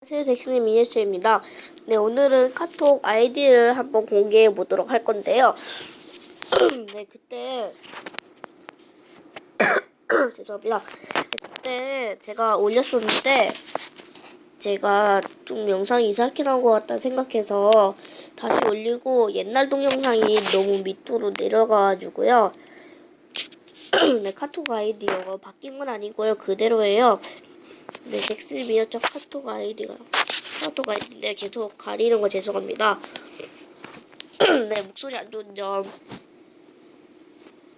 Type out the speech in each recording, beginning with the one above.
안녕하세요 잭슨의 미니스입니다. 네 오늘은 카톡 아이디를 한번 공개해 보도록 할 건데요. 네 그때 죄송합니다. 네, 그때 제가 올렸었는데 제가 좀 영상이 이상하게 나온 것 같다 생각해서 다시 올리고 옛날 동영상이 너무 밑으로 내려가가지고요. 네 카톡 아이디어가 바뀐 건 아니고요. 그대로예요 네, 미어적 카톡 아이디가 카톡 아이디인데 계속 가리는 거 죄송합니다. 네, 목소리 안 좋은 점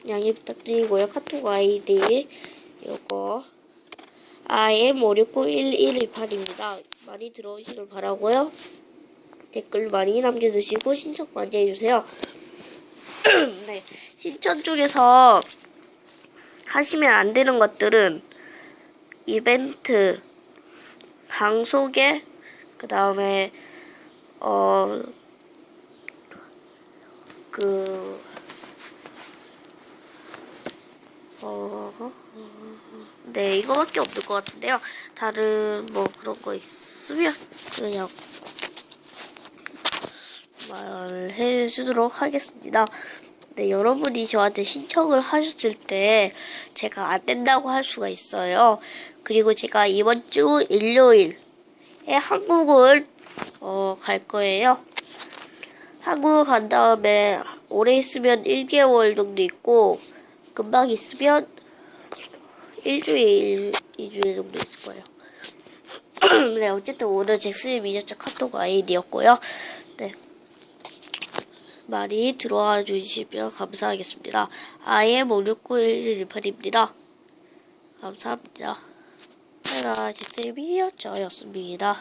양해 부탁드리고요. 카톡 아이디 요거 im5691118입니다. 많이 들어오시길 바라고요. 댓글 많이 남겨주시고 신청 많이 해주세요. 네, 신청 쪽에서 하시면 안 되는 것들은 이벤트, 방 소개, 그 다음에, 어, 그, 어, 네, 이거밖에 없을 것 같은데요. 다른 뭐 그런 거 있으면 그냥 말해 주도록 하겠습니다. 네, 여러분이 저한테 신청을 하셨을 때 제가 안 된다고 할 수가 있어요. 그리고 제가 이번 주 일요일에 한국을 어, 갈 거예요. 한국 간 다음에 오래 있으면 1개월 정도 있고 금방 있으면 일주일, 2주일 정도 있을 거예요. 네, 어쨌든 오늘 잭슨의 미니어처 카톡 아이디였고요. 네. 많이 들어와 주시면 감사하겠습니다. IM5691118입니다. 감사합니다. 제가 잭슨의 미니어처였습니다.